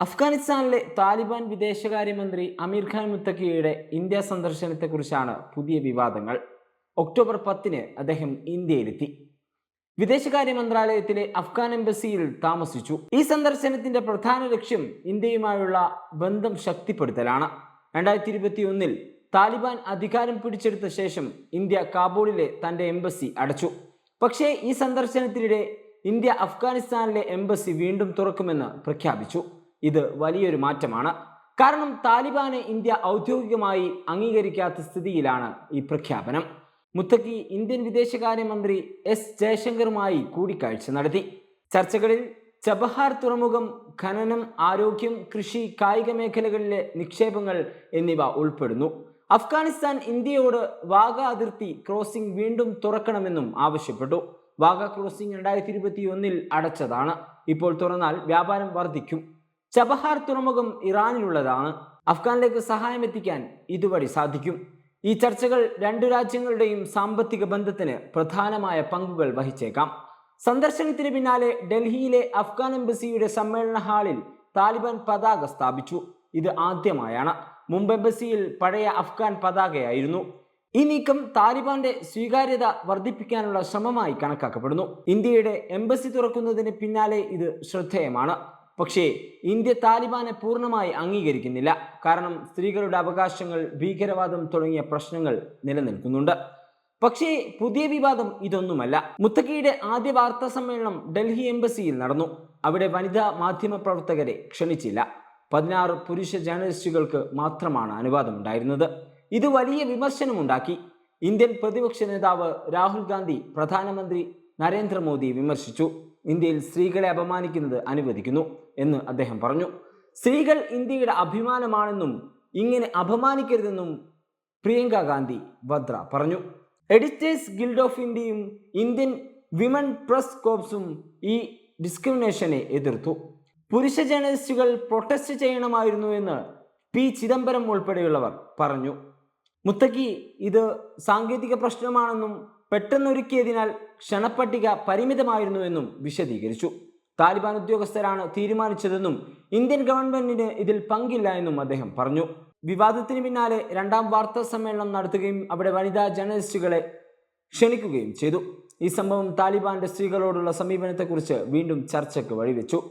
അഫ്ഗാനിസ്ഥാനിലെ താലിബാൻ വിദേശകാര്യമന്ത്രി അമീർ ഖാൻ മുത്തക്കിയുടെ ഇന്ത്യ സന്ദർശനത്തെക്കുറിച്ചാണ് പുതിയ വിവാദങ്ങൾ. ഒക്ടോബർ പത്തിന് അദ്ദേഹം ഇന്ത്യയിലെത്തി. വിദേശകാര്യ മന്ത്രാലയത്തിലെ അഫ്ഗാൻ എംബസിയിൽ താമസിച്ചു. ഈ സന്ദർശനത്തിന്റെ പ്രധാന ലക്ഷ്യം ഇന്ത്യയുമായുള്ള ബന്ധം ശക്തിപ്പെടുത്തലാണ്. രണ്ടായിരത്തി ഇരുപത്തി ഒന്നിൽ താലിബാൻ അധികാരം പിടിച്ചെടുത്ത ശേഷം ഇന്ത്യ കാബൂളിലെ തന്റെ എംബസി അടച്ചു. പക്ഷേ ഈ സന്ദർശനത്തിനിടെ ഇന്ത്യ അഫ്ഗാനിസ്ഥാനിലെ എംബസി വീണ്ടും തുറക്കുമെന്ന് പ്രഖ്യാപിച്ചു. ഇത് വലിയൊരു മാറ്റമാണ്. കാരണം താലിബാനെ ഇന്ത്യ ഔദ്യോഗികമായി അംഗീകരിക്കാത്ത സ്ഥിതിയിലാണ് ഈ പ്രഖ്യാപനം. മുത്തക്കി ഇന്ത്യൻ വിദേശകാര്യമന്ത്രി എസ് ജയശങ്കറുമായി കൂടിക്കാഴ്ച നടത്തി. ചർച്ചകളിൽ ചബഹാർ തുറമുഖം ഖനനം ആരോഗ്യം കൃഷി കായിക മേഖലകളിലെ നിക്ഷേപങ്ങൾ എന്നിവ ഉൾപ്പെടുന്നു. അഫ്ഗാനിസ്ഥാൻ ഇന്ത്യയോട് വാഗ അതിർത്തി ക്രോസിംഗ് വീണ്ടും തുറക്കണമെന്നും ആവശ്യപ്പെട്ടു. വാഗ ക്രോസിംഗ് രണ്ടായിരത്തി ഇരുപത്തി ഒന്നിൽ അടച്ചതാണ്. ഇപ്പോൾ തുറന്നാൽ വ്യാപാരം വർദ്ധിക്കും. ചബഹാർ തുറമുഖം ഇറാനിലുള്ളതാണ്. അഫ്ഗാനിലേക്ക് സഹായം എത്തിക്കാൻ ഇതുവഴി സാധിക്കും. ഈ ചർച്ചകൾ രണ്ടു രാജ്യങ്ങളുടെയും സാമ്പത്തിക ബന്ധത്തിന് പ്രധാനമായ പങ്കുകൾ വഹിച്ചേക്കാം. സന്ദർശനത്തിന് പിന്നാലെ ഡൽഹിയിലെ അഫ്ഗാൻ എംബസിയുടെ സമ്മേളന ഹാളിൽ താലിബാൻ പതാക സ്ഥാപിച്ചു. ഇത് ആദ്യമായാണ്. മുംബൈ എംബസിയിൽ പഴയ അഫ്ഗാൻ പതാകയായിരുന്നു. ഈ നീക്കം താലിബാന്റെ സ്വീകാര്യത വർദ്ധിപ്പിക്കാനുള്ള ശ്രമമായി കണക്കാക്കപ്പെടുന്നു. ഇന്ത്യയുടെ എംബസി തുറക്കുന്നതിന് പിന്നാലെ ഇത് ശ്രദ്ധേയമാണ്. പക്ഷേ ഇന്ത്യ താലിബാനെ പൂർണമായി അംഗീകരിക്കുന്നില്ല. കാരണം സ്ത്രീകളുടെ അവകാശങ്ങൾ ഭീകരവാദം തുടങ്ങിയ പ്രശ്നങ്ങൾ നിലനിൽക്കുന്നുണ്ട്. പക്ഷേ പുതിയ വിവാദം ഇതൊന്നുമല്ല. മുത്തക്കിയുടെ ആദ്യ വാർത്താ സമ്മേളനം ഡൽഹി എംബസിയിൽ നടന്നു. അവിടെ വനിതാ മാധ്യമ പ്രവർത്തകരെ ക്ഷണിച്ചില്ല. പതിനാറ് പുരുഷ ജേർണലിസ്റ്റുകൾക്ക് മാത്രമാണ് അനുവാദം ഉണ്ടായിരുന്നത് ഇത് വലിയ വിമർശനമുണ്ടാക്കി. ഇന്ത്യൻ പ്രതിപക്ഷ നേതാവ് രാഹുൽ ഗാന്ധി പ്രധാനമന്ത്രി നരേന്ദ്രമോദി വിമർശിച്ചു. ഇന്ത്യയിൽ സ്ത്രീകളെ അപമാനിക്കുന്നത് അനുവദിക്കുന്നു എന്ന് അദ്ദേഹം പറഞ്ഞു. സ്ത്രീകൾ ഇന്ത്യയുടെ അഭിമാനമാണെന്നും ഇങ്ങനെ അപമാനിക്കരുതെന്നും പ്രിയങ്ക ഗാന്ധി വദ്ര പറഞ്ഞു. എഡിറ്റേഴ്സ് ഗിൽഡ് ഓഫ് ഇന്ത്യയും ഇന്ത്യൻ വിമൻ പ്രസ് കോപ്സും ഈ ഡിസ്ക്രിമിനേഷനെ എതിർത്തു. പുരുഷ ജേർണലിസ്റ്റുകൾ പ്രൊട്ടസ്റ്റ് ചെയ്യണമായിരുന്നു എന്ന് പി ചിദംബരം ഉൾപ്പെടെയുള്ളവർ പറഞ്ഞു. മുത്തക്കി ഇത് സാങ്കേതിക പ്രശ്നമാണെന്നും പെട്ടെന്നൊരുക്കിയതിനാൽ ക്ഷണപ്പട്ടിക പരിമിതമായിരുന്നുവെന്നും വിശദീകരിച്ചു. താലിബാൻ ഉദ്യോഗസ്ഥരാണ് തീരുമാനിച്ചതെന്നും ഇന്ത്യൻ ഗവൺമെന്റിന് ഇതിൽ പങ്കില്ല എന്നും അദ്ദേഹം പറഞ്ഞു. വിവാദത്തിന് പിന്നാലെ രണ്ടാം വാർത്താ സമ്മേളനം നടത്തുകയും അവിടെ വനിതാ ജേർണലിസ്റ്റുകളെ ക്ഷണിക്കുകയും ചെയ്തു. ഈ സംഭവം താലിബാന്റെ സ്ത്രീകളോടുള്ള സമീപനത്തെക്കുറിച്ച് വീണ്ടും ചർച്ചയ്ക്ക് വഴിവെച്ചു.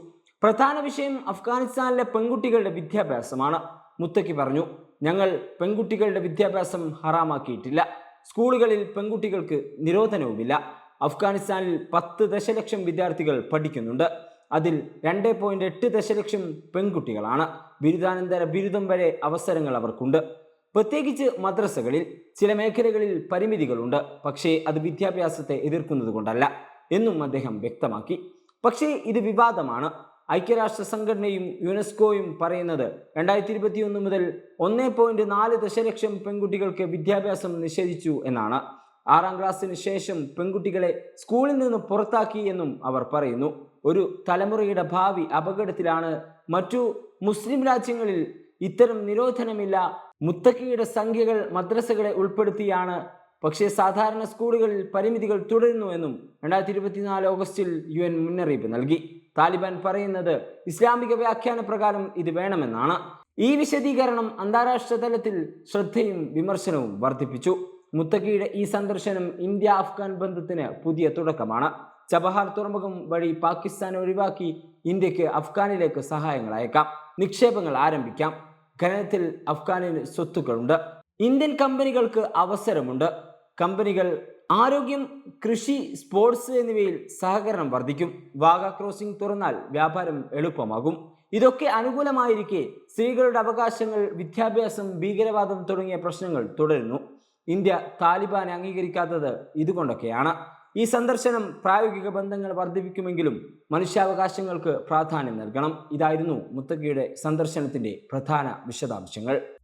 പ്രധാന വിഷയം അഫ്ഗാനിസ്ഥാനിലെ പെൺകുട്ടികളുടെ വിദ്യാഭ്യാസമാണ്. മുത്തക്കി പറഞ്ഞു ഞങ്ങൾ പെൺകുട്ടികളുടെ വിദ്യാഭ്യാസം ഹറാമാക്കിയിട്ടില്ല. സ്കൂളുകളിൽ പെൺകുട്ടികൾക്ക് നിരോധനവുമില്ല. അഫ്ഗാനിസ്ഥാനിൽ പത്ത് ദശലക്ഷം വിദ്യാർത്ഥികൾ പഠിക്കുന്നുണ്ട്. അതിൽ രണ്ട് പോയിന്റ് എട്ട് ദശലക്ഷം പെൺകുട്ടികളാണ്. ബിരുദാനന്തര ബിരുദം വരെ അവസരങ്ങൾ അവർക്കുണ്ട്. പ്രത്യേകിച്ച് മദ്രസകളിൽ ചില മേഖലകളിൽ പരിമിതികളുണ്ട്. പക്ഷേ അത് വിദ്യാഭ്യാസത്തെ എതിർക്കുന്നത് കൊണ്ടല്ല എന്നും അദ്ദേഹം വ്യക്തമാക്കി. പക്ഷേ ഇത് വിവാദമാണ്. ഐക്യരാഷ്ട്ര സംഘടനയും യുനെസ്കോയും പറയുന്നത് രണ്ടായിരത്തി ഇരുപത്തി ഒന്ന് മുതൽ ഒന്നേ പോയിന്റ് നാല് ദശലക്ഷം പെൺകുട്ടികൾക്ക് വിദ്യാഭ്യാസം നിഷേധിച്ചു എന്നാണ്. ആറാം ക്ലാസ്സിന് ശേഷം പെൺകുട്ടികളെ സ്കൂളിൽ നിന്ന് പുറത്താക്കി എന്നും അവർ പറയുന്നു. ഒരു തലമുറയുടെ ഭാവി അപകടത്തിലാണ്. മറ്റു മുസ്ലിം രാജ്യങ്ങളിൽ ഇത്തരം നിരോധനമില്ല. മുത്തക്കിയുടെ സംഖ്യകൾ മദ്രസകളെ ഉൾപ്പെടുത്തിയാണ്. പക്ഷേ സാധാരണ സ്കൂളുകളിൽ പരിമിതികൾ തുടരുന്നുവെന്നും രണ്ടായിരത്തി ഇരുപത്തിനാല് ഓഗസ്റ്റിൽ യു എൻ മുന്നറിയിപ്പ് നൽകി. താലിബാൻ പറയുന്നത് ഇസ്ലാമിക വ്യാഖ്യാന പ്രകാരം ഇത് വേണമെന്നാണ്. ഈ വിശദീകരണം അന്താരാഷ്ട്ര തലത്തിൽ ശ്രദ്ധയും വിമർശനവും വർദ്ധിപ്പിച്ചു. മുത്തക്കിയുടെ ഈ സന്ദർശനം ഇന്ത്യ അഫ്ഗാൻ ബന്ധത്തിന് പുതിയ തുടക്കമാണ്. ചബഹാർ തുറമുഖം വഴി പാകിസ്ഥാൻ ഒഴിവാക്കി ഇന്ത്യയ്ക്ക് അഫ്ഗാനിലേക്ക് സഹായങ്ങൾ അയക്കാം. നിക്ഷേപങ്ങൾ ആരംഭിക്കാം. ഖനനത്തിൽ അഫ്ഗാനിന് സ്വത്തുക്കളുണ്ട്. ഇന്ത്യൻ കമ്പനികൾക്ക് അവസരമുണ്ട്. കമ്പനികൾ ആരോഗ്യം കൃഷി സ്പോർട്സ് എന്നിവയിൽ സഹകരണം വർദ്ധിക്കും. വാഗ ക്രോസിംഗ് തുറന്നാൽ വ്യാപാരം എളുപ്പമാകും. ഇതൊക്കെ അനുകൂലമായിരിക്കെ സ്ത്രീകളുടെ അവകാശങ്ങൾ വിദ്യാഭ്യാസം ഭീകരവാദം തുടങ്ങിയ പ്രശ്നങ്ങൾ തുടരുന്നു. ഇന്ത്യ താലിബാനെ അംഗീകരിക്കാത്തത് ഇതുകൊണ്ടൊക്കെയാണ്. ഈ സന്ദർശനം പ്രായോഗിക ബന്ധങ്ങൾ വർദ്ധിപ്പിക്കുമെങ്കിലും മനുഷ്യാവകാശങ്ങൾക്ക് പ്രാധാന്യം നൽകണം. ഇതായിരുന്നു മുത്തക്കിയുടെ സന്ദർശനത്തിന്റെ പ്രധാന വിശദാംശങ്ങൾ.